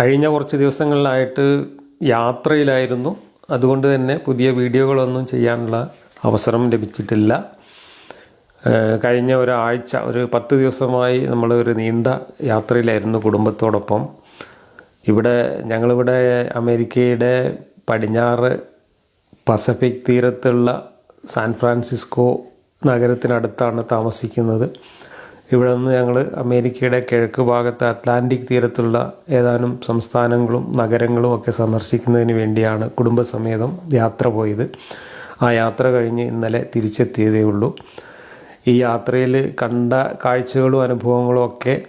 കഴിഞ്ഞ കുറച്ച് ദിവസങ്ങളിലായിട്ട് യാത്രയിലായിരുന്നു. അതുകൊണ്ട് തന്നെ പുതിയ വീഡിയോകളൊന്നും ചെയ്യാനുള്ള അവസരം ലഭിച്ചിട്ടില്ല. കഴിഞ്ഞ ഒരാഴ്ച ഒരു പത്ത് ദിവസമായി നമ്മൾ ഒരു നീണ്ട യാത്രയിലായിരുന്നു കുടുംബത്തോടൊപ്പം. ഇവിടെ ഞങ്ങളിവിടെ അമേരിക്കയുടെ പടിഞ്ഞാറ് പസഫിക് തീരത്തുള്ള സാൻ ഫ്രാൻസിസ്കോ നഗരത്തിനടുത്താണ് താമസിക്കുന്നത്. ഇവിടെ നിന്ന് ഞങ്ങൾ അമേരിക്കയുടെ കിഴക്ക് ഭാഗത്ത് അറ്റ്ലാന്റിക് തീരത്തുള്ള ഏതാനും സംസ്ഥാനങ്ങളും നഗരങ്ങളും ഒക്കെ സന്ദർശിക്കുന്നതിന് വേണ്ടിയാണ് കുടുംബസമേതം യാത്ര പോയത്. ആ യാത്ര കഴിഞ്ഞ് ഇന്നലെ തിരിച്ചെത്തിയതേ ഉള്ളൂ. ഈ യാത്രയിൽ കണ്ട കാഴ്ചകളും അനുഭവങ്ങളും ഒക്കെ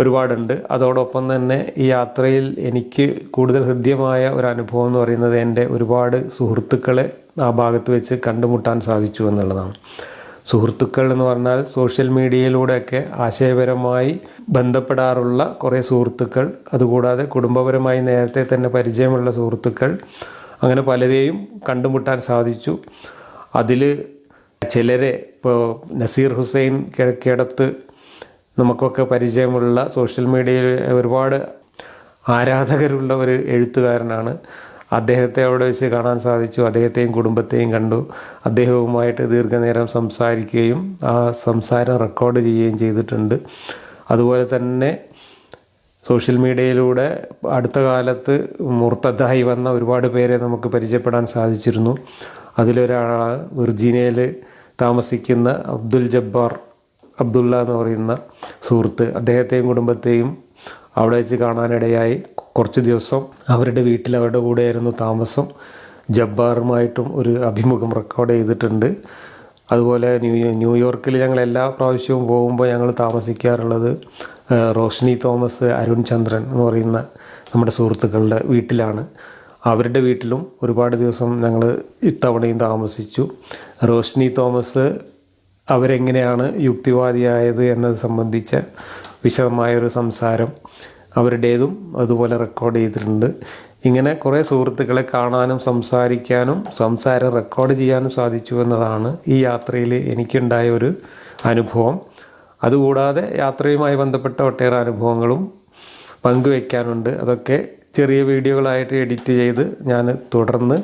ഒരുപാടുണ്ട്. അതോടൊപ്പം തന്നെ ഈ യാത്രയിൽ എനിക്ക് കൂടുതൽ ഹൃദ്യമായ ഒരു അനുഭവം എന്ന് പറയുന്നത് എന്റെ ഒരുപാട് സുഹൃത്തുക്കളെ ആ ഭാഗത്ത് വെച്ച് കണ്ടുമുട്ടാൻ സാധിച്ചു എന്നുള്ളതാണ്. സുഹൃത്തുക്കൾ എന്ന് പറഞ്ഞാൽ സോഷ്യൽ മീഡിയയിലൂടെയൊക്കെ ആശയപരമായി ബന്ധപ്പെടാറുള്ള കുറേ സുഹൃത്തുക്കൾ അതുകൂടാതെ കുടുംബപരമായി നേരത്തെ തന്നെ പരിചയമുള്ള സുഹൃത്തുക്കൾ അങ്ങനെ പലരെയും കണ്ടുമുട്ടാൻ സാധിച്ചു. അതിൽ ചിലരെ ഇപ്പോൾ നസീർ ഹുസൈൻ കിഴക്കേടത്ത് നമുക്കൊക്കെ പരിചയമുള്ള സോഷ്യൽ മീഡിയയിൽ ഒരുപാട് ആരാധകരുള്ള ഒരു എഴുത്തുകാരനാണ്. അദ്ദേഹത്തെ അവിടെ വെച്ച് കാണാൻ സാധിച്ചു. അദ്ദേഹത്തെയും കുടുംബത്തെയും കണ്ടു. അദ്ദേഹവുമായിട്ട് ദീർഘനേരം സംസാരിക്കുകയും ആ സംസാരം റെക്കോർഡ് ചെയ്യുകയും ചെയ്തിട്ടുണ്ട്. അതുപോലെ തന്നെ സോഷ്യൽ മീഡിയയിലൂടെ അടുത്ത കാലത്ത് മുർത്തതായി വന്ന ഒരുപാട് പേരെ നമുക്ക് പരിചയപ്പെടാൻ സാധിച്ചിരുന്നു. അതിലൊരാളാണ് വിർജീനിയയിൽ താമസിക്കുന്ന അബ്ദുൽ ജബ്ബാർ അബ്ദുള്ള എന്ന് പറയുന്ന സുഹൃത്ത്. അദ്ദേഹത്തെയും കുടുംബത്തെയും അവിടെ വെച്ച് കാണാനിടയായി. കുറച്ച് ദിവസം അവരുടെ വീട്ടിൽ അവരുടെ കൂടെയായിരുന്നു താമസം. ജബ്ബാറുമായിട്ടും ഒരു അഭിമുഖം റെക്കോർഡ് ചെയ്തിട്ടുണ്ട്. അതുപോലെ ന്യൂ ന്യൂയോർക്കിൽ ഞങ്ങൾ എല്ലാ പ്രാവശ്യവും പോകുമ്പോൾ ഞങ്ങൾ താമസിക്കാറുള്ളത് റോഷ്നി തോമസ് അരുൺ ചന്ദ്രൻ എന്ന് പറയുന്ന നമ്മുടെ സുഹൃത്തുക്കളുടെ വീട്ടിലാണ്. അവരുടെ വീട്ടിലും ഒരുപാട് ദിവസം ഞങ്ങൾ ഇത്തവണയും താമസിച്ചു. റോഷ്നി തോമസ് അവരെങ്ങനെയാണ് യുക്തിവാദിയായത് എന്നത് സംബന്ധിച്ച വിശദമായൊരു സംസാരം. അവരുടേതും അതുപോലെ റെക്കോർഡ് ചെയ്തിട്ടുണ്ട്. ഇങ്ങനെ കുറേ സുഹൃത്തുക്കളെ കാണാനും സംസാരിക്കാനും സംസാരം റെക്കോർഡ് ചെയ്യാനും സാധിച്ചു എന്നതാണ് ഈ യാത്രയിൽ എനിക്കുണ്ടായ ഒരു അനുഭവം. അതുകൂടാതെ യാത്രയുമായി ബന്ധപ്പെട്ട ഒട്ടേറെ അനുഭവങ്ങളും പങ്കുവയ്ക്കാനുണ്ട് അതൊക്കെ ചെറിയ വീഡിയോകളായിട്ട് എഡിറ്റ് ചെയ്ത് ഞാൻ തുടർന്ന്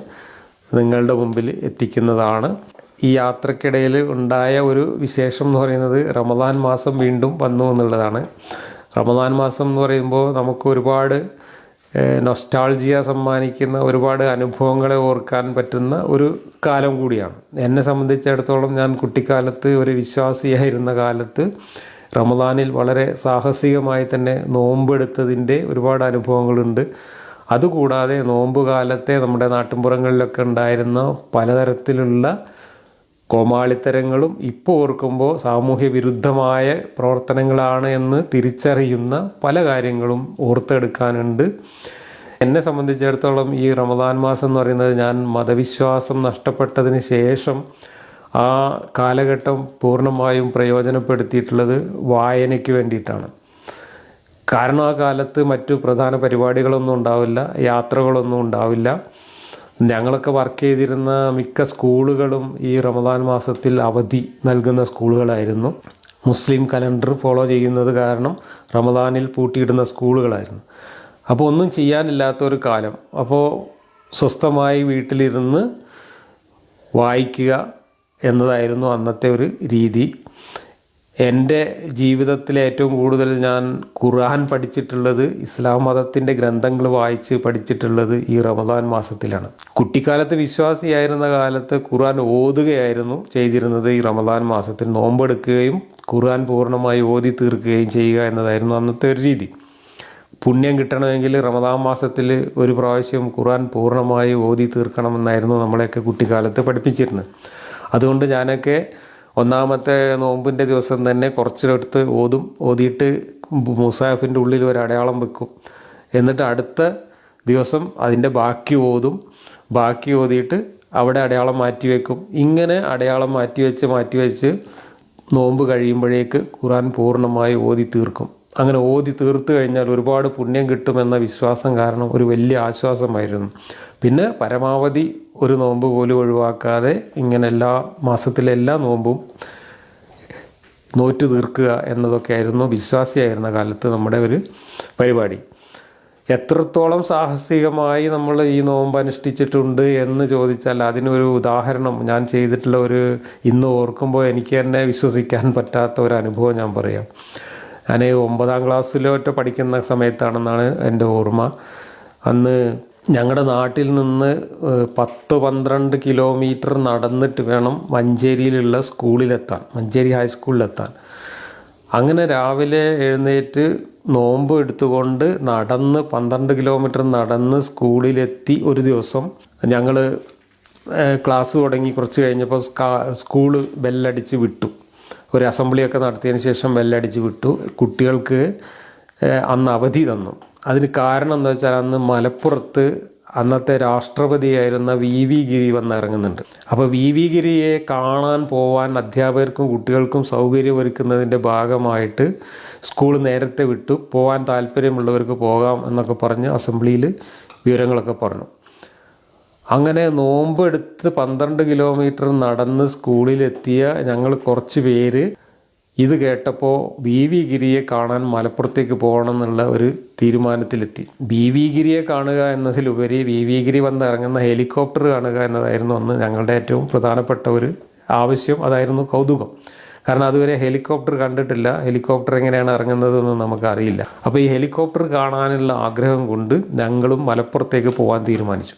നിങ്ങളുടെ മുമ്പിൽ എത്തിക്കുന്നതാണ്. ഈ യാത്രക്കിടയിൽ ഉണ്ടായ ഒരു വിശേഷം എന്ന് പറയുന്നത് റമദാൻ മാസം വീണ്ടും വന്നു എന്നുള്ളതാണ്. റമദാൻ മാസം എന്ന് പറയുമ്പോൾ നമുക്ക് ഒരുപാട് നൊസ്റ്റാൾജിയ സമ്മാനിക്കുന്ന ഒരുപാട് അനുഭവങ്ങളെ ഓർക്കാൻ പറ്റുന്ന ഒരു കാലം കൂടിയാണ്. എന്നെ സംബന്ധിച്ചിടത്തോളം ഞാൻ കുട്ടിക്കാലത്ത് ഒരു വിശ്വാസിയായിരുന്ന കാലത്ത് റമദാനിൽ വളരെ സാഹസികമായി തന്നെ നോമ്പെടുത്തതിന്റെ ഒരുപാട് അനുഭവങ്ങളുണ്ട്. അതുകൂടാതെ നോമ്പ് കാലത്തെ നമ്മുടെ നാട്ടിൻപുറങ്ങളിലൊക്കെ ഉണ്ടായിരുന്ന പലതരത്തിലുള്ള കോമാളിത്തരങ്ങളും ഇപ്പോൾ ഓർക്കുമ്പോൾ സാമൂഹ്യ വിരുദ്ധമായ പ്രവർത്തനങ്ങളാണ് എന്ന് തിരിച്ചറിയുന്ന പല കാര്യങ്ങളും ഓർത്തെടുക്കാനുണ്ട്. എന്നെ സംബന്ധിച്ചിടത്തോളം ഈ റമദാൻ മാസം എന്ന് പറയുന്നത് ഞാൻ മതവിശ്വാസം നഷ്ടപ്പെട്ടതിന് ശേഷം ആ കാലഘട്ടം പൂർണമായും പ്രയോജനപ്പെടുത്തിയിട്ടുള്ളത് വായനയ്ക്ക് വേണ്ടിയിട്ടാണ്. കാരണം ആ കാലത്ത് മറ്റു പ്രധാന പരിപാടികളൊന്നും ഉണ്ടാവില്ല യാത്രകളൊന്നും ഉണ്ടാവില്ല. ഞങ്ങളൊക്കെ വർക്ക് ചെയ്തിരുന്ന മിക്ക സ്കൂളുകളും ഈ റമദാൻ മാസത്തിൽ അവധി നൽകുന്ന സ്കൂളുകളായിരുന്നു. മുസ്ലിം കലണ്ടർ ഫോളോ ചെയ്യുന്നത് കാരണം റമദാനിൽ പൂട്ടിയിടുന്ന സ്കൂളുകളായിരുന്നു. അപ്പോൾ ഒന്നും ചെയ്യാനില്ലാത്തൊരു കാലം. അപ്പോൾ സ്വസ്ഥമായി വീട്ടിലിരുന്ന് വായിക്കുക എന്നതായിരുന്നു അന്നത്തെ ഒരു രീതി. എന്റെ ജീവിതത്തിൽ ഏറ്റവും കൂടുതൽ ഞാൻ ഖുർആൻ പഠിച്ചിട്ടുള്ളത് ഇസ്ലാം മതത്തിന്റെ ഗ്രന്ഥങ്ങൾ വായിച്ച് പഠിച്ചിട്ടുള്ളത് ഈ റമദാൻ മാസത്തിലാണ്. കുട്ടിക്കാലത്ത് വിശ്വാസിയായിരുന്ന കാലത്ത് ഖുർആൻ ഓതുകയായിരുന്നു ചെയ്തിരുന്നത് ഈ റമദാൻ മാസത്തിൽ. നോമ്പെടുക്കുകയും ഖുർആൻ പൂർണമായി ഓതി തീർക്കുകയും ചെയ്യുക എന്നതായിരുന്നു അന്നത്തെ ഒരു രീതി. പുണ്യം കിട്ടണമെങ്കിൽ റമദാൻ മാസത്തിൽ ഒരു പ്രാവശ്യം ഖുർആൻ പൂർണമായി ഓതി തീർക്കണമെന്നായിരുന്നു നമ്മളെയൊക്കെ കുട്ടിക്കാലത്ത് പഠിപ്പിച്ചിരുന്നത്. അതുകൊണ്ട് ഞാനൊക്കെ ഒന്നാമത്തെ നോമ്പിന്റെ ദിവസം തന്നെ കുറച്ചെടുത്ത് ഓതും ഓതിയിട്ട് മുസാഫിന്റെ ഉള്ളിൽ ഒരു അടയാളം വെക്കും. എന്നിട്ട് അടുത്ത ദിവസം അതിന്റെ ബാക്കി ഓതും. ബാക്കി ഓതിയിട്ട് അവിടെ അടയാളം മാറ്റി വെക്കും. ഇങ്ങനെ അടയാളം മാറ്റി വെച്ച് മാറ്റി വെച്ച് നോമ്പ് കഴിയുമ്പോഴേക്ക് ഖുറാൻ പൂർണമായി ഓതി തീർക്കും. അങ്ങനെ ഓതി തീർത്തു കഴിഞ്ഞാൽ ഒരുപാട് പുണ്യം കിട്ടുമെന്ന വിശ്വാസം കാരണം ഒരു വലിയ ആശ്വാസമായിരുന്നു. പിന്നെ പരമാവധി ഒരു നോമ്പ് പോലും ഒഴിവാക്കാതെ ഇങ്ങനെ എല്ലാ മാസത്തിലെ എല്ലാ നോമ്പും നോറ്റ് തീർക്കുക എന്നതൊക്കെ ആയിരുന്നു വിശ്വാസിയായിരുന്ന കാലത്ത് നമ്മുടെ ഒരു പരിപാടി. എത്രത്തോളം സാഹസികമായി നമ്മൾ ഈ നോമ്പ് അനുഷ്ഠിച്ചിട്ടുണ്ട് എന്ന് ചോദിച്ചാൽ അതിനൊരു ഉദാഹരണം ഞാൻ ചെയ്തിട്ടുള്ള ഒരു ഇന്ന് ഓർക്കുമ്പോൾ എനിക്ക് തന്നെ വിശ്വസിക്കാൻ പറ്റാത്ത ഒരു അനുഭവം ഞാൻ പറയാം. ഞാൻ ഒമ്പതാം ക്ലാസ്സിലോട്ട് പഠിക്കുന്ന സമയത്താണെന്നാണ് എന്റെ ഓർമ്മ. അന്ന് ഞങ്ങളുടെ നാട്ടിൽ നിന്ന് പത്ത് പന്ത്രണ്ട് കിലോമീറ്റർ നടന്നിട്ട് വേണം മഞ്ചേരിയിലുള്ള സ്കൂളിലെത്താൻ മഞ്ചേരി ഹൈസ്കൂളിലെത്താൻ. അങ്ങനെ രാവിലെ എഴുന്നേറ്റ് നോമ്പ് എടുത്തുകൊണ്ട് നടന്ന് പന്ത്രണ്ട് കിലോമീറ്റർ നടന്ന് സ്കൂളിലെത്തി ഒരു ദിവസം. ഞങ്ങൾ ക്ലാസ് തുടങ്ങി കുറച്ച് കഴിഞ്ഞപ്പോൾ സ്കാ സ്കൂൾ ബെല്ലടിച്ച് വിട്ടു. ഒരു അസംബ്ലിയൊക്കെ നടത്തിയതിന് ശേഷം ബെല്ലടിച്ച് വിട്ടു. കുട്ടികൾക്ക് അന്ന് അവധി തന്നു. അതിന് കാരണം എന്താ വെച്ചാൽ അന്ന് മലപ്പുറത്ത് അന്നത്തെ രാഷ്ട്രപതിയായിരുന്ന വി വി ഗിരി വന്നിറങ്ങുന്നുണ്ട്. അപ്പോൾ വി വി ഗിരിയെ കാണാൻ പോവാൻ അധ്യാപകർക്കും കുട്ടികൾക്കും സൗകര്യമൊരുക്കുന്നതിന്റെ ഭാഗമായിട്ട് സ്കൂൾ നേരത്തെ വിട്ടു. പോകാൻ താല്പര്യമുള്ളവർക്ക് പോകാം എന്നൊക്കെ പറഞ്ഞ് അസംബ്ലിയിൽ വിവരങ്ങളൊക്കെ പറഞ്ഞു. അങ്ങനെ നോമ്പെടുത്ത് പന്ത്രണ്ട് കിലോമീറ്റർ നടന്ന് സ്കൂളിലെത്തിയ ഞങ്ങൾ കുറച്ച് പേര് ഇത് കേട്ടപ്പോൾ ബി വി ഗിരിയെ കാണാൻ മലപ്പുറത്തേക്ക് പോകണം എന്നുള്ള ഒരു തീരുമാനത്തിലെത്തി. ബി വി ഗിരിയെ കാണുക എന്നതിലുപരി ബി വി ഗിരി വന്ന് ഇറങ്ങുന്ന ഹെലികോപ്റ്റർ കാണുക എന്നതായിരുന്നു അന്ന് ഞങ്ങളുടെ ഏറ്റവും പ്രധാനപ്പെട്ട ഒരു ആവശ്യം അതായിരുന്നു കൗതുകം. കാരണം അതുവരെ ഹെലികോപ്റ്റർ കണ്ടിട്ടില്ല ഹെലികോപ്റ്റർ എങ്ങനെയാണ് ഇറങ്ങുന്നതെന്ന് നമുക്കറിയില്ല. അപ്പോൾ ഈ ഹെലികോപ്റ്റർ കാണാനുള്ള ആഗ്രഹം കൊണ്ട് ഞങ്ങളും മലപ്പുറത്തേക്ക് പോകാൻ തീരുമാനിച്ചു.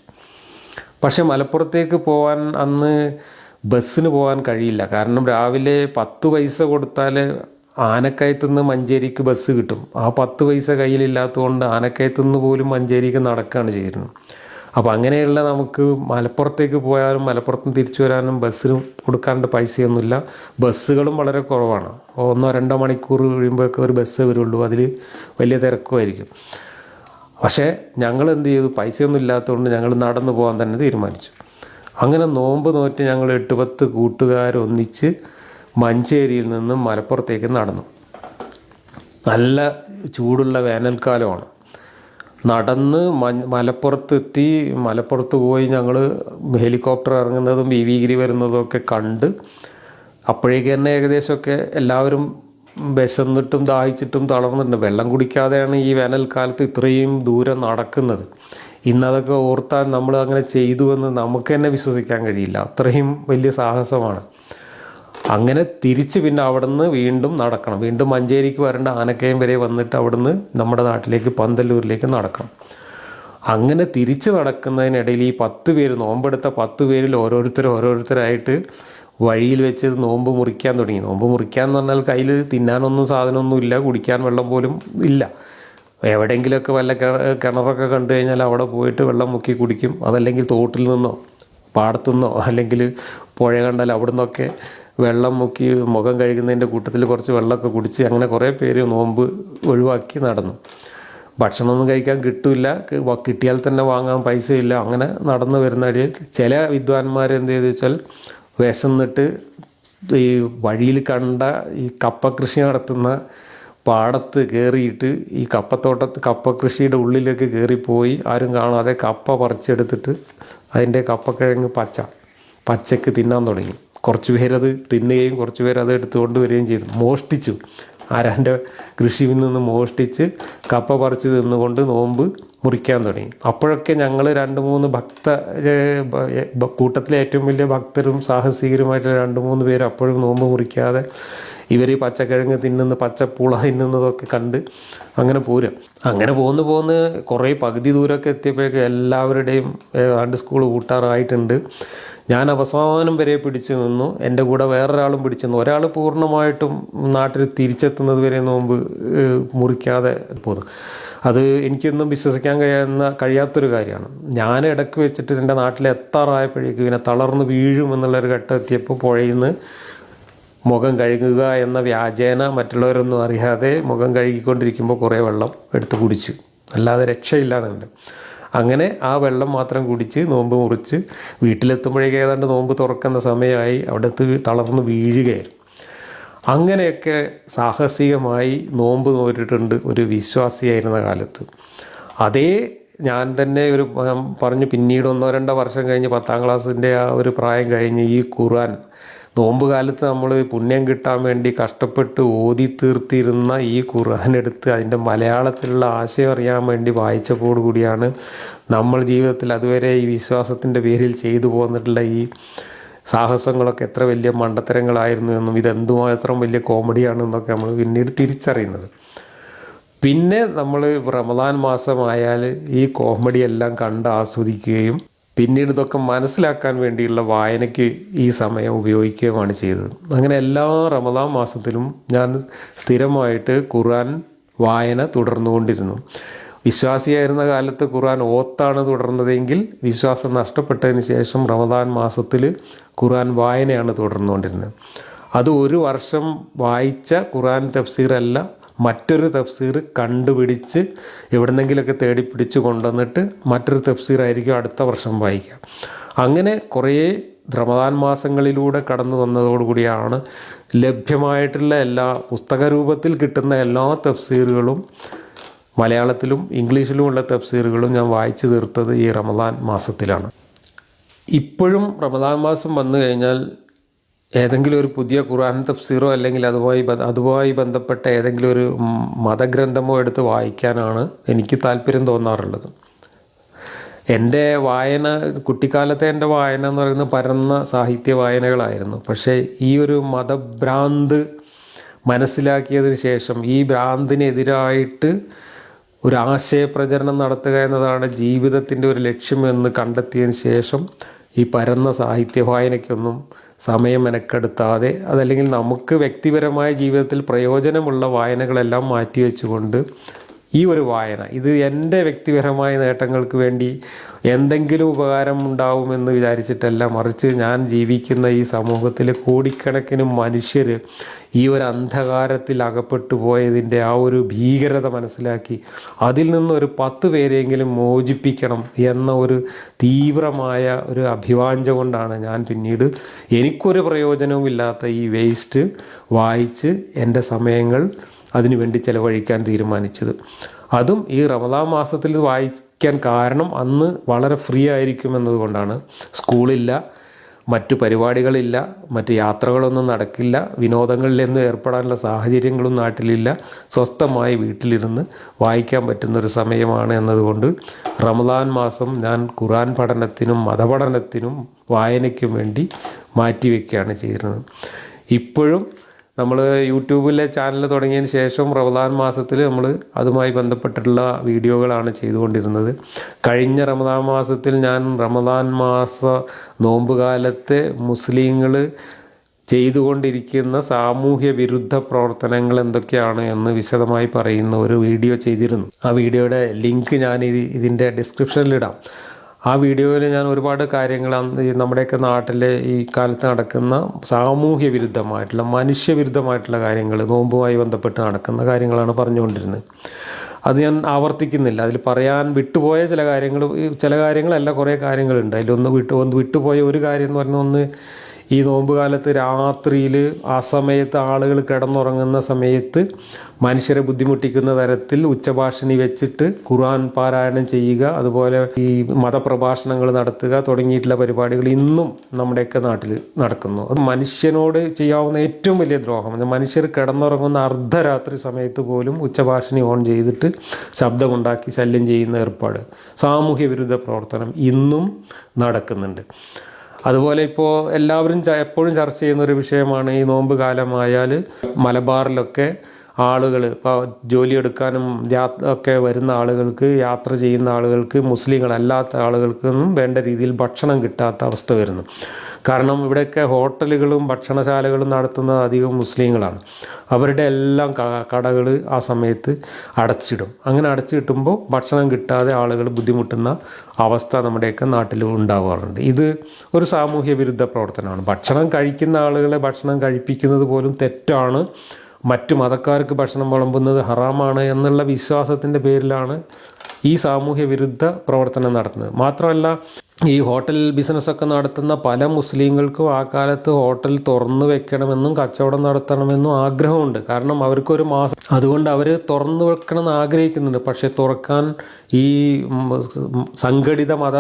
പക്ഷേ മലപ്പുറത്തേക്ക് പോകാൻ അന്ന് ബസ്സിന് പോകാൻ കഴിയില്ല. കാരണം രാവിലെ പത്ത് പൈസ കൊടുത്താൽ ആനക്കയത്തുനിന്ന് മഞ്ചേരിക്ക് ബസ് കിട്ടും. ആ പത്ത് പൈസ കയ്യിലില്ലാത്തതുകൊണ്ട് ആനക്കയത്തുനിന്ന് പോലും മഞ്ചേരിക്ക് നടക്കുകയാണ് ചെയ്യുന്നത്. അപ്പോൾ അങ്ങനെയുള്ള നമുക്ക് മലപ്പുറത്തേക്ക് പോയാലും മലപ്പുറത്തുനിന്ന് തിരിച്ചു വരാനും ബസ്സിന് കൊടുക്കാണ്ട് പൈസയൊന്നുമില്ല. ബസ്സുകളും വളരെ കുറവാണ്. ഒന്നോ രണ്ടോ മണിക്കൂർ കഴിയുമ്പോഴൊക്കെ ഒരു ബസ് വരുള്ളൂ. അതിൽ വലിയ തിരക്കുമായിരിക്കും. പക്ഷേ ഞങ്ങൾ എന്ത് ചെയ്തു? പൈസയൊന്നും ഇല്ലാത്തതുകൊണ്ട് ഞങ്ങൾ നടന്നു പോകാൻ തന്നെ തീരുമാനിച്ചു. അങ്ങനെ നോമ്പ് നോറ്റ് ഞങ്ങൾ എട്ട് പത്ത് കൂട്ടുകാരൊന്നിച്ച് മഞ്ചേരിയിൽ നിന്നും മലപ്പുറത്തേക്ക് നടന്നു. നല്ല ചൂടുള്ള വേനൽക്കാലമാണ്. നടന്ന് മലപ്പുറത്തെത്തി മലപ്പുറത്ത് പോയി ഞങ്ങൾ ഹെലികോപ്റ്റർ ഇറങ്ങുന്നതും ബി ഗിരി വരുന്നതും ഒക്കെ കണ്ട് അപ്പോഴേക്ക് തന്നെ ഏകദേശമൊക്കെ എല്ലാവരും വിശന്നിട്ടും ദാഹിച്ചിട്ടും തളർന്നിട്ടുണ്ട്. വെള്ളം കുടിക്കാതെയാണ് ഈ വേനൽക്കാലത്ത് ഇത്രയും ദൂരം നടക്കുന്നത്. ഇന്നതൊക്കെ ഓർത്താൽ നമ്മൾ അങ്ങനെ ചെയ്തു എന്ന് നമുക്ക് തന്നെ വിശ്വസിക്കാൻ കഴിയില്ല. അത്രയും വലിയ സാഹസമാണ്. അങ്ങനെ തിരിച്ച് പിന്നെ അവിടുന്ന് വീണ്ടും നടക്കണം. വീണ്ടും മഞ്ചേരിക്ക് വരേണ്ട ആനക്കയം വരെ വന്നിട്ട് അവിടുന്ന് നമ്മുടെ നാട്ടിലേക്ക് പന്തല്ലൂരിലേക്ക് നടക്കണം. അങ്ങനെ തിരിച്ച് നടക്കുന്നതിനിടയിൽ ഈ പത്ത് പേര് നോമ്പെടുത്ത പത്ത് പേരിൽ ഓരോരുത്തർ ഓരോരുത്തരായിട്ട് വഴിയിൽ വെച്ച് നോമ്പ് മുറിക്കാൻ തുടങ്ങി. നോമ്പ് മുറിക്കാൻ എന്ന് പറഞ്ഞാൽ കയ്യിൽ തിന്നാനൊന്നും സാധനമൊന്നും ഇല്ല കുടിക്കാൻ വെള്ളം പോലും ഇല്ല. എവിടെയെങ്കിലുമൊക്കെ വല്ല കിണ- കിണറൊക്കെ കണ്ടു കഴിഞ്ഞാൽ അവിടെ പോയിട്ട് വെള്ളം മുക്കി കുടിക്കും. അതല്ലെങ്കിൽ തോട്ടിൽ നിന്നോ പാടത്തുനിന്നോ അല്ലെങ്കിൽ പുഴ കണ്ടാൽ അവിടെ നിന്നൊക്കെ വെള്ളം മുക്കി മുഖം കഴുകുന്നതിന്റെ കൂട്ടത്തിൽ കുറച്ച് വെള്ളമൊക്കെ കുടിച്ച് അങ്ങനെ കുറേ പേര് നോമ്പ് ഒഴിവാക്കി നടന്നു. ഭക്ഷണമൊന്നും കഴിക്കാൻ കിട്ടില്ല. കിട്ടിയാൽ തന്നെ വാങ്ങാൻ പൈസ ഇല്ല അങ്ങനെ നടന്നു വരുന്ന വഴിയിൽ ചില വിദ്വാൻമാർ എന്ത് ചെയ്തു വെച്ചാൽ വിശന്നിട്ട് ഈ വഴിയിൽ കണ്ട ഈ കപ്പ കൃഷി നടത്തുന്ന പാടത്ത് കയറിയിട്ട് ഈ കപ്പത്തോട്ടത്ത് കപ്പ കൃഷിയുടെ ഉള്ളിലേക്ക് കയറിപ്പോയി ആരും കാണാതെ കപ്പ പറിച്ചെടുത്തിട്ട് അതിന്റെ കപ്പക്കിഴങ്ങ് പച്ച പച്ചക്ക് തിന്നാൻ തുടങ്ങി. കുറച്ച് പേരത് തിന്നുകയും കുറച്ച് പേരത് എടുത്തുകൊണ്ട് വരികയും ചെയ്തു. മോഷ്ടിച്ചു. ആരാന്റെ കൃഷിയിൽ നിന്ന് മോഷ്ടിച്ച് കപ്പ പറിച്ച് തിന്നുകൊണ്ട് നോമ്പ് മുറിക്കാൻ തുടങ്ങി. അപ്പോഴൊക്കെ ഞങ്ങൾ രണ്ട് മൂന്ന് ഭക്ത കൂട്ടത്തിലെ ഏറ്റവും വലിയ ഭക്തരും സാഹസികരുമായിട്ടുള്ള രണ്ട് മൂന്ന് പേര് അപ്പോഴും നോമ്പ് മുറിക്കാതെ ഇവർ ഈ പച്ചക്കിഴങ്ങ് തിന്നുന്ന പച്ചപ്പൂള തിന്നുന്നതൊക്കെ കണ്ട് അങ്ങനെ പോരുക അങ്ങനെ പോകുന്നു പോന്ന് കുറേ പകുതി ദൂരമൊക്കെ എത്തിയപ്പോഴേക്കും എല്ലാവരുടെയും ഏതാണ്ട് സ്കൂൾ കൂട്ടാറായിട്ടുണ്ട് ഞാൻ അവസാനം വരെ പിടിച്ചു നിന്നു. എന്റെ കൂടെ വേറൊരാളും പിടിച്ചു നിന്നു. ഒരാൾ പൂർണമായിട്ടും നാട്ടിൽ തിരിച്ചെത്തുന്നത് വരെ നോമ്പ് മുറിക്കാതെ പോന്നു. അത് എനിക്കൊന്നും വിശ്വസിക്കാൻ കഴിയുന്ന കഴിയാത്തൊരു കാര്യമാണ്. ഞാൻ ഇടയ്ക്ക് വെച്ചിട്ട് എന്റെ നാട്ടിൽ എത്താറായപ്പോഴേക്കും ഇങ്ങനെ തളർന്ന് വീഴും എന്നുള്ളൊരു ഘട്ടം എത്തിയപ്പോൾ പുഴയിൽ നിന്ന് മുഖം കഴുകുക എന്ന വ്യാജേന മറ്റുള്ളവരൊന്നും അറിയാതെ മുഖം കഴുകിക്കൊണ്ടിരിക്കുമ്പോൾ കുറേ വെള്ളം എടുത്ത് കുടിച്ചു. അല്ലാതെ രക്ഷയില്ലാന്നുണ്ട്. അങ്ങനെ ആ വെള്ളം മാത്രം കുടിച്ച് നോമ്പ് മുറിച്ച് വീട്ടിലെത്തുമ്പോഴേക്ക് ഏതാണ്ട് നോമ്പ് തുറക്കുന്ന സമയമായി അവിടുത്തെ തളർന്ന് വീഴുകയായിരുന്നു. അങ്ങനെയൊക്കെ സാഹസികമായി നോമ്പ് നോറ്റിട്ടുണ്ട് ഒരു വിശ്വാസിയായിരുന്ന കാലത്ത്. അതേ ഞാൻ തന്നെ ഒരു പറഞ്ഞു പിന്നീട് ഒന്നോ രണ്ടോ വർഷം കഴിഞ്ഞ് പത്താം ക്ലാസ്സിന്റെ ആ ഒരു പ്രായം കഴിഞ്ഞ് ഈ ഖുർആൻ നോമ്പ് കാലത്ത് നമ്മൾ പുണ്യം കിട്ടാൻ വേണ്ടി കഷ്ടപ്പെട്ട് ഓതി തീർത്തിരുന്ന ഈ ഖുർആൻ എടുത്ത് അതിന്റെ മലയാളത്തിലുള്ള ആശയം അറിയാൻ വേണ്ടി വായിച്ചപ്പോട് കൂടിയാണ് നമ്മൾ ജീവിതത്തിൽ അതുവരെ ഈ വിശ്വാസത്തിന്റെ പേരിൽ ചെയ്തു പോന്നിട്ടുള്ള ഈ സാഹസങ്ങളൊക്കെ എത്ര വലിയ മണ്ടത്തരങ്ങളായിരുന്നു എന്നും ഇതെന്തുമാത്രം വലിയ കോമഡിയാണെന്നൊക്കെ നമ്മൾ പിന്നീട് തിരിച്ചറിയുന്നത്. പിന്നെ നമ്മൾ റമദാൻ മാസമായാൽ ഈ കോമഡിയെല്ലാം കണ്ട് ആസ്വദിക്കുകയും പിന്നീട് ഇതൊക്കെ മനസ്സിലാക്കാൻ വേണ്ടിയുള്ള വായനയ്ക്ക് ഈ സമയം ഉപയോഗിക്കുകയുമാണ് ചെയ്തത്. അങ്ങനെ എല്ലാ റമദാൻ മാസത്തിലും ഞാൻ സ്ഥിരമായിട്ട് ഖുർആൻ വായന തുടർന്നുകൊണ്ടിരുന്നു. വിശ്വാസിയായിരുന്ന കാലത്ത് ഖുർആൻ ഓത്താണ് തുടർന്നതെങ്കിൽ വിശ്വാസം നഷ്ടപ്പെട്ടതിന് ശേഷം റമദാൻ മാസത്തിൽ ഖുർആൻ വായനയാണ് തുടർന്നുകൊണ്ടിരുന്നത്. അത് ഒരു വർഷം വായിച്ച ഖുർആൻ തഫ്സീറല്ല മറ്റൊരു തഫ്സീർ കണ്ടുപിടിച്ച് എവിടെന്നെങ്കിലൊക്കെ തേടിപ്പിടിച്ച് കൊണ്ടുവന്നിട്ട് മറ്റൊരു തഫ്സീറായിരിക്കും അടുത്ത വർഷം വായിക്കുക. അങ്ങനെ കുറേ റമദാൻ മാസങ്ങളിലൂടെ കടന്നു വന്നതോടുകൂടിയാണ് ലഭ്യമായിട്ടുള്ള എല്ലാ പുസ്തക രൂപത്തിൽ കിട്ടുന്ന എല്ലാ തഫ്സീറുകളും മലയാളത്തിലും ഇംഗ്ലീഷിലുമുള്ള തഫ്സീറുകളും ഞാൻ വായിച്ചു തീർത്തത് ഈ റമദാൻ മാസത്തിലാണ്. ഇപ്പോഴും റമദാൻ മാസം വന്നു കഴിഞ്ഞാൽ ഏതെങ്കിലും ഒരു പുതിയ ഖുർആൻ തഫ്സീറോ അല്ലെങ്കിൽ അതുമായി അതുമായി ബന്ധപ്പെട്ട ഏതെങ്കിലും ഒരു മതഗ്രന്ഥമോ എടുത്ത് വായിക്കാനാണ് എനിക്ക് താല്പര്യം തോന്നാറുള്ളത്. എന്റെ വായന കുട്ടിക്കാലത്തെ എന്റെ വായന എന്ന് പറയുന്നത് പരന്ന സാഹിത്യ വായനകളായിരുന്നു. പക്ഷേ ഈ ഒരു മതഭ്രാന്ത് മനസ്സിലാക്കിയതിന് ശേഷം ഈ ഭ്രാന്തിനെതിരായിട്ട് ഒരു ആശയപ്രചരണം നടത്തുക എന്നതാണ് ജീവിതത്തിന്റെ ഒരു ലക്ഷ്യമെന്ന് കണ്ടെത്തിയതിന് ശേഷം ഈ പരന്ന സാഹിത്യ വായനയ്ക്കൊന്നും സമയം മെനക്കെടുത്താതെ അതല്ലെങ്കിൽ നമുക്ക് വ്യക്തിപരമായ ജീവിതത്തിൽ പ്രയോജനമുള്ള വായനകളെല്ലാം മാറ്റിവെച്ചുകൊണ്ട് ഈ ഒരു വായന ഇത് എന്റെ വ്യക്തിപരമായ നേട്ടങ്ങൾക്ക് വേണ്ടി എന്തെങ്കിലും ഉപകാരം ഉണ്ടാവുമെന്ന് വിചാരിച്ചിട്ടല്ല മറിച്ച് ഞാൻ ജീവിക്കുന്ന ഈ സമൂഹത്തിൽ കോടിക്കണക്കിന് മനുഷ്യർ ഈ ഒരു അന്ധകാരത്തിൽ അകപ്പെട്ടു പോയതിന്റെ ആ ഒരു ഭീകരത മനസ്സിലാക്കി അതിൽ നിന്ന് ഒരു പത്ത് പേരെങ്കിലും മോചിപ്പിക്കണം എന്ന ഒരു തീവ്രമായ ഒരു അഭിവാഞ്ച കൊണ്ടാണ് ഞാൻ പിന്നീട് എനിക്കൊരു പ്രയോജനവും ഇല്ലാത്ത ഈ വേസ്റ്റ് വായിച്ച് എന്റെ സമയങ്ങൾ അതിനുവേണ്ടി ചിലവഴിക്കാൻ തീരുമാനിച്ചത്. അതും ഈ റമദാ മാസത്തിൽ വായിക്കാൻ കാരണം അന്ന് വളരെ ഫ്രീ ആയിരിക്കും എന്നതുകൊണ്ടാണ്. സ്കൂളില്ല മറ്റു പരിപാടികളില്ല മറ്റ് യാത്രകളൊന്നും നടക്കില്ല വിനോദങ്ങളിലൊന്നും ഏർപ്പെടാനുള്ള സാഹചര്യങ്ങളും നാട്ടിലില്ല. സ്വസ്ഥമായി വീട്ടിലിരുന്ന് വായിക്കാൻ പറ്റുന്ന ഒരു സമയമാണ് എന്നതുകൊണ്ട് റമദാൻ മാസം ഞാൻ ഖുറാൻ പഠനത്തിനും മതപഠനത്തിനും വായനയ്ക്കും വേണ്ടി മാറ്റിവെക്കുകയാണ് ചെയ്യുന്നത് ഇപ്പോഴും നമ്മൾ യൂട്യൂബിലെ ചാനൽ തുടങ്ങിയതിന് ശേഷം റമദാൻ മാസത്തിൽ നമ്മൾ അതുമായി ബന്ധപ്പെട്ടിട്ടുള്ള വീഡിയോകളാണ് ചെയ്തുകൊണ്ടിരുന്നത്. കഴിഞ്ഞ റമദാൻ മാസത്തിൽ ഞാൻ റമദാൻ മാസ നോമ്പുകാലത്തെ മുസ്ലിങ്ങൾ ചെയ്തുകൊണ്ടിരിക്കുന്ന സാമൂഹ്യ വിരുദ്ധ പ്രവർത്തനങ്ങൾ എന്തൊക്കെയാണ് എന്ന് വിശദമായി പറയുന്ന ഒരു വീഡിയോ ചെയ്തിരുന്നു. ആ വീഡിയോയുടെ ലിങ്ക് ഞാൻ ഇത് ഇതിന്റെ ഡിസ്ക്രിപ്ഷനിലിടാം ആ വീഡിയോയിൽ ഞാൻ ഒരുപാട് കാര്യങ്ങൾ നമ്മുടെയൊക്കെ നാട്ടിലെ ഈ കാലത്ത് നടക്കുന്ന സാമൂഹ്യ വിരുദ്ധമായിട്ടുള്ള മനുഷ്യവിരുദ്ധമായിട്ടുള്ള കാര്യങ്ങൾ നോമ്പുമായി ബന്ധപ്പെട്ട് നടക്കുന്ന കാര്യങ്ങളാണ് പറഞ്ഞുകൊണ്ടിരുന്നത്. അത് ഞാൻ ആവർത്തിക്കുന്നില്ല. അതിൽ പറയാൻ വിട്ടുപോയ ചില കാര്യങ്ങൾ ചില കാര്യങ്ങളല്ല കുറേ കാര്യങ്ങളുണ്ട്. അതിലൊന്ന് വിട്ടു ഒന്ന് വിട്ടുപോയ ഒരു കാര്യം എന്ന് പറഞ്ഞാൽ ഒന്ന് ഈ നോമ്പ് കാലത്ത് രാത്രിയിൽ ആ സമയത്ത് ആളുകൾ കിടന്നുറങ്ങുന്ന സമയത്ത് മനുഷ്യരെ ബുദ്ധിമുട്ടിക്കുന്ന തരത്തിൽ ഉച്ചഭാഷണി വെച്ചിട്ട് ഖുർആൻ പാരായണം ചെയ്യുക അതുപോലെ ഈ മതപ്രഭാഷണങ്ങൾ നടത്തുക തുടങ്ങിയിട്ടുള്ള പരിപാടികൾ ഇന്നും നമ്മുടെയൊക്കെ നാട്ടിൽ നടക്കുന്നു. അത് മനുഷ്യനോട് ചെയ്യാവുന്ന ഏറ്റവും വലിയ ദ്രോഹം. മനുഷ്യർ കിടന്നുറങ്ങുന്ന അർദ്ധരാത്രി സമയത്ത് പോലും ഉച്ചഭാഷണി ഓൺ ചെയ്തിട്ട് ശബ്ദമുണ്ടാക്കി ശല്യം ചെയ്യുന്ന ഏർപ്പാട്. സാമൂഹ്യ വിരുദ്ധ പ്രവർത്തനം ഇന്നും നടക്കുന്നുണ്ട്. അതുപോലെ ഇപ്പോൾ എല്ലാവരും എപ്പോഴും ചർച്ച ചെയ്യുന്ന ഒരു വിഷയമാണ് ഈ നോമ്പ് കാലമായാൽ മലബാറിലൊക്കെ ആളുകൾ ഇപ്പോൾ ജോലിയെടുക്കാനും ഒക്കെ വരുന്ന ആളുകൾക്ക് യാത്ര ചെയ്യുന്ന ആളുകൾക്ക് മുസ്ലിങ്ങളല്ലാത്ത ആളുകൾക്കൊന്നും വേണ്ട രീതിയിൽ ഭക്ഷണം കിട്ടാത്ത അവസ്ഥ വരുന്നു. കാരണം ഇവിടെയൊക്കെ ഹോട്ടലുകളും ഭക്ഷണശാലകളും നടത്തുന്ന അധികം മുസ്ലിങ്ങളാണ്. അവരുടെ എല്ലാം കടകൾ ആ സമയത്ത് അടച്ചിടും. അങ്ങനെ അടച്ചിടുമ്പോൾ ഭക്ഷണം കിട്ടാതെ ആളുകൾ ബുദ്ധിമുട്ടുന്ന അവസ്ഥ നമ്മുടെയൊക്കെ നാട്ടിൽ ഉണ്ടാവാറുണ്ട്. ഇത് ഒരു സാമൂഹ്യ വിരുദ്ധ പ്രവർത്തനമാണ്. ഭക്ഷണം കഴിക്കുന്ന ആളുകളെ ഭക്ഷണം കഴിപ്പിക്കുന്നത് പോലും തെറ്റാണ്. മറ്റു മതക്കാർക്ക് ഭക്ഷണം വിളമ്പുന്നത് ഹറാമാണ് എന്നുള്ള വിശ്വാസത്തിന്റെ പേരിലാണ് ഈ സാമൂഹ്യ വിരുദ്ധ പ്രവർത്തനം നടത്തുന്നത്. മാത്രമല്ല ഈ ഹോട്ടൽ ബിസിനസ്സൊക്കെ നടത്തുന്ന പല മുസ്ലിങ്ങൾക്കും ആ കാലത്ത് ഹോട്ടൽ തുറന്നു വെക്കണമെന്നും കച്ചവടം നടത്തണമെന്നും ആഗ്രഹമുണ്ട്. കാരണം അവർക്കൊരു മാസം അതുകൊണ്ട് അവർ തുറന്നു വെക്കണമെന്ന് ആഗ്രഹിക്കുന്നുണ്ട്. പക്ഷേ തുറക്കാൻ ഈ സംഘടിത മത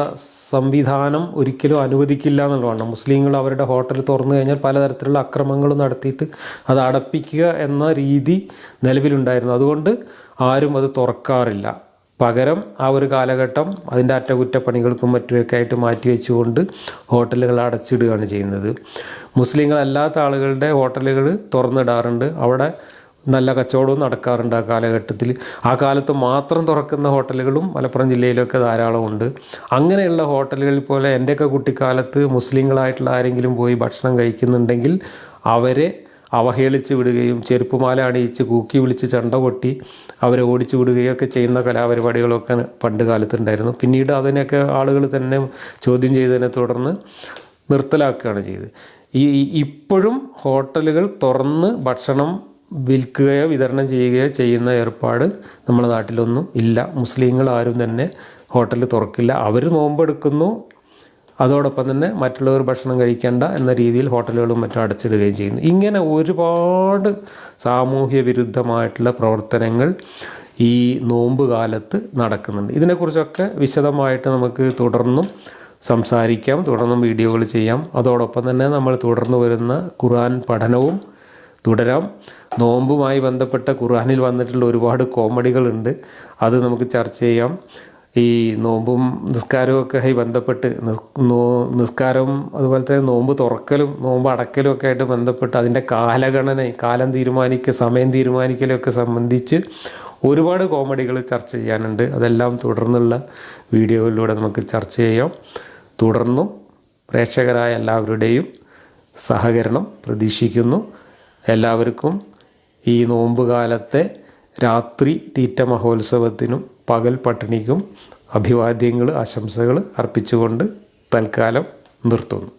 സംവിധാനം ഒരിക്കലും അനുവദിക്കില്ല എന്നുള്ളതാണ്. മുസ്ലിങ്ങൾ അവരുടെ ഹോട്ടൽ തുറന്നു കഴിഞ്ഞാൽ പലതരത്തിലുള്ള അക്രമങ്ങൾ നടത്തിയിട്ട് അത് അടപ്പിക്കുക എന്ന രീതി നിലവിലുണ്ടായിരുന്നു. അതുകൊണ്ട് ആരും അത് തുറക്കാറില്ല. പകരം ആ ഒരു കാലഘട്ടം അതിന്റെ അറ്റകുറ്റപ്പണികൾക്കും മറ്റുമൊക്കെ ആയിട്ട് മാറ്റി വെച്ചുകൊണ്ട് ഹോട്ടലുകൾ അടച്ചിടുകയാണ് ചെയ്യുന്നത്. മുസ്ലിങ്ങൾ അല്ലാത്ത ആളുകളുടെ ഹോട്ടലുകൾ തുറന്നിടാറുണ്ട്. അവിടെ നല്ല കച്ചവടവും നടക്കാറുണ്ട് ആ കാലഘട്ടത്തിൽ. ആ കാലത്ത് മാത്രം തുറക്കുന്ന ഹോട്ടലുകളും മലപ്പുറം ജില്ലയിലൊക്കെ ധാരാളമുണ്ട് അങ്ങനെയുള്ള ഹോട്ടലുകളിൽ പോലെ എന്റെയൊക്കെ കുട്ടിക്കാലത്ത് മുസ്ലിങ്ങളായിട്ടുള്ള ആരെങ്കിലും പോയി ഭക്ഷണം കഴിക്കുന്നുണ്ടെങ്കിൽ അവരെ അവഹേളിച്ച് വിടുകയും ചെരുപ്പുമാല അണിയിച്ച് കൂക്കി വിളിച്ച് ചണ്ട കൊട്ടി അവരെ ഓടിച്ചു വിടുകയും ഒക്കെ ചെയ്യുന്ന കലാപരിപാടികളൊക്കെ പണ്ട് കാലത്തുണ്ടായിരുന്നു. പിന്നീട് അതിനെയൊക്കെ ആളുകൾ തന്നെ ചോദ്യം ചെയ്തതിനെ തുടർന്ന് നിർത്തലാക്കുകയാണ് ചെയ്തത്. ഈ ഈ- ഇപ്പോഴും ഹോട്ടലുകൾ തുറന്ന് ഭക്ഷണം വിൽക്കുകയോ വിതരണം ചെയ്യുകയോ ചെയ്യുന്ന ഏർപ്പാട് നമ്മുടെ നാട്ടിലൊന്നും ഇല്ല. മുസ്ലിങ്ങൾ ആരും തന്നെ ഹോട്ടൽ തുറക്കില്ല. അവർ നോമ്പെടുക്കുന്നു അതോടൊപ്പം തന്നെ മറ്റുള്ളവർ ഭക്ഷണം കഴിക്കേണ്ട എന്ന രീതിയിൽ ഹോട്ടലുകളും മറ്റും അടച്ചിടുകയും ചെയ്യുന്നു. ഇങ്ങനെ ഒരുപാട് സാമൂഹ്യ വിരുദ്ധമായിട്ടുള്ള പ്രവർത്തനങ്ങൾ ഈ നോമ്പ് കാലത്ത് നടക്കുന്നുണ്ട്. ഇതിനെക്കുറിച്ചൊക്കെ വിശദമായിട്ട് നമുക്ക് തുടർന്നും സംസാരിക്കാം തുടർന്നും വീഡിയോകൾ ചെയ്യാം. അതോടൊപ്പം തന്നെ നമ്മൾ തുടർന്ന് വരുന്ന ഖുർആൻ പഠനവും തുടരാം. നോമ്പുമായി ബന്ധപ്പെട്ട ഖുർആനിൽ വന്നിട്ടുള്ള ഒരുപാട് കോമഡികളുണ്ട്. അത് നമുക്ക് ചർച്ച ചെയ്യാം. ഈ നോമ്പും നിസ്കാരവും ആയി ബന്ധപ്പെട്ട് നിസ്കാരവും അതുപോലെ തന്നെ നോമ്പ് തുറക്കലും നോമ്പ് അടക്കലും ഒക്കെ ആയിട്ട് ബന്ധപ്പെട്ട് അതിന്റെ കാലഗണന കാലം തീരുമാനിക്കുക സമയം തീരുമാനിക്കലൊക്കെ സംബന്ധിച്ച് ഒരുപാട് കോമഡികൾ ചർച്ച ചെയ്യാനുണ്ട്. അതെല്ലാം തുടർന്നുള്ള വീഡിയോയിലൂടെ നമുക്ക് ചർച്ച ചെയ്യാം. തുടർന്നും പ്രേക്ഷകരായ എല്ലാവരുടെയും സഹകരണം പ്രതീക്ഷിക്കുന്നു. എല്ലാവർക്കും ഈ നോമ്പ് കാലത്തെ രാത്രി തീറ്റ മഹോത്സവത്തിനും പകൽ പട്ടിണിക്കും അഭിവാദ്യങ്ങൾ ആശംസകൾ അർപ്പിച്ചുകൊണ്ട് തൽക്കാലം നിർത്തുന്നു.